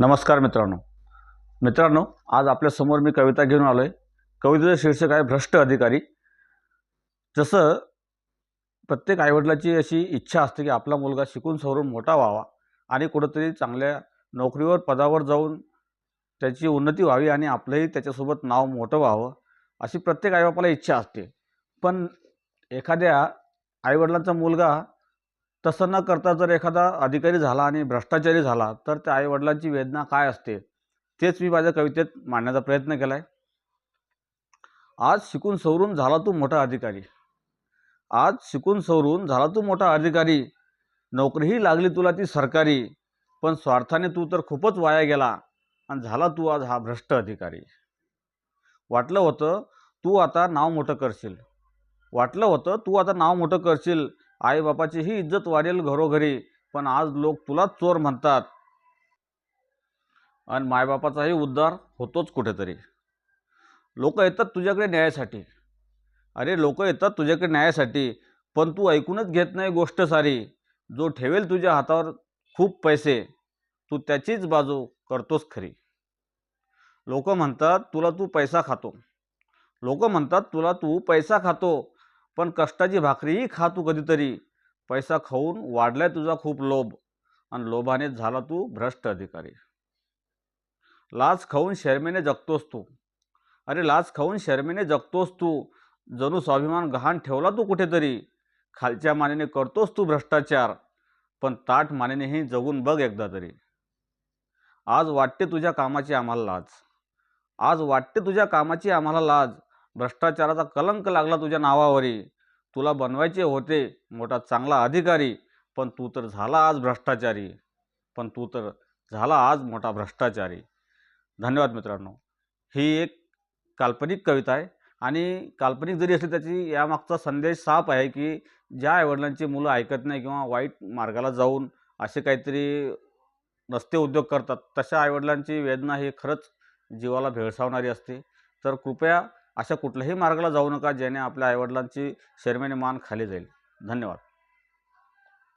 नमस्कार मित्रांनो. मित्रांनो आज आपल्यासमोर मी कविता घेऊन आलो आहे कवितेचं शीर्षक आहे भ्रष्ट अधिकारी. जसं प्रत्येक आईवडिलाची अशी इच्छा असते की आपला मुलगा शिकून सवरून मोठा व्हावा आणि कुठंतरी चांगल्या नोकरीवर पदावर जाऊन त्याची उन्नती व्हावी आणि आपलंही त्याच्यासोबत नाव मोठं व्हावं अशी प्रत्येक आईबापाला इच्छा असते. पण एखाद्या आईवडिलांचा मुलगा तसं न करता जर एखादा अधिकारी झाला आणि भ्रष्टाचारी झाला तर त्या आईवडिलांची वेदना काय असते? तेच मी माझ्या कवितेत मांडण्याचा प्रयत्न केला आहे आज शिकून सवरून झाला तू मोठा अधिकारी. आज शिकून सवरून झाला तू मोठा अधिकारी. नोकरीही लागली तुला ती सरकारी पण स्वार्थाने तू तर खूपच वाया गेला आणि झाला तू आज हा भ्रष्ट अधिकारी. वाटलं होतं तू आता नाव मोठं करशील. वाटलं होतं तू आता नाव मोठं करशील आईबापाचीही इज्जत वाढेल घरोघरी पण आज लोक तुलाच चोर म्हणतात. आणि मायबापाचाही उद्धार होतोच कुठेतरी. लोक येतात तुझ्याकडे न्यायासाठी. अरे लोक येतात तुझ्याकडे न्यायासाठी पण तू ऐकूनच घेत नाही गोष्ट सारी. जो ठेवेल तुझ्या हातावर खूप पैसे तू त्याचीच बाजू करतोस खरी. लोक म्हणतात तुला तू पैसा खातो. लोक म्हणतात तुला तू पैसा खातो. पण कष्टाची भाकरीही खा तू कधीतरी. पैसा खाऊन वाढलाय तुझा खूप लोभ. आणि लोभाने झाला तू भ्रष्ट अधिकारी. लाच खाऊन शर्मेने जगतोस तू. अरे लाच खाऊन शर्मेने जगतोस तू. जणू स्वाभिमान गहाण ठेवला तू कुठेतरी. खालच्या मानेने करतोस तू भ्रष्टाचार. पण ताठ मानेनेही जगून बघ एकदा तरी. आज वाटते तुझ्या कामाची आम्हाला लाज. आज वाटते तुझ्या कामाची आम्हाला लाज. भ्रष्टाचाराचा कलंक लागला तुझ्या नावावरी. तुला बनवायचे होते मोठा चांगला अधिकारी. पण तू तर झाला आज भ्रष्टाचारी. पण तू तर झाला आज मोठा भ्रष्टाचारी. धन्यवाद मित्रांनो. ही एक काल्पनिक कविता आहे आणि काल्पनिक जरी असली त्याची यामागचा संदेश साफ आहे की ज्या आईवडिलांची मुलं ऐकत नाही किंवा वाईट मार्गाला जाऊन असे काहीतरी रस्ते उद्योग करतात तशा आईवडिलांची वेदना ही खरंच जीवाला भेळसावणारी असते. तर कृपया अशा कुठल्याही मार्गाला जाऊ नका ज्याने आपल्या आईवडिलांची शर्मेने मान खाली जाईल. धन्यवाद.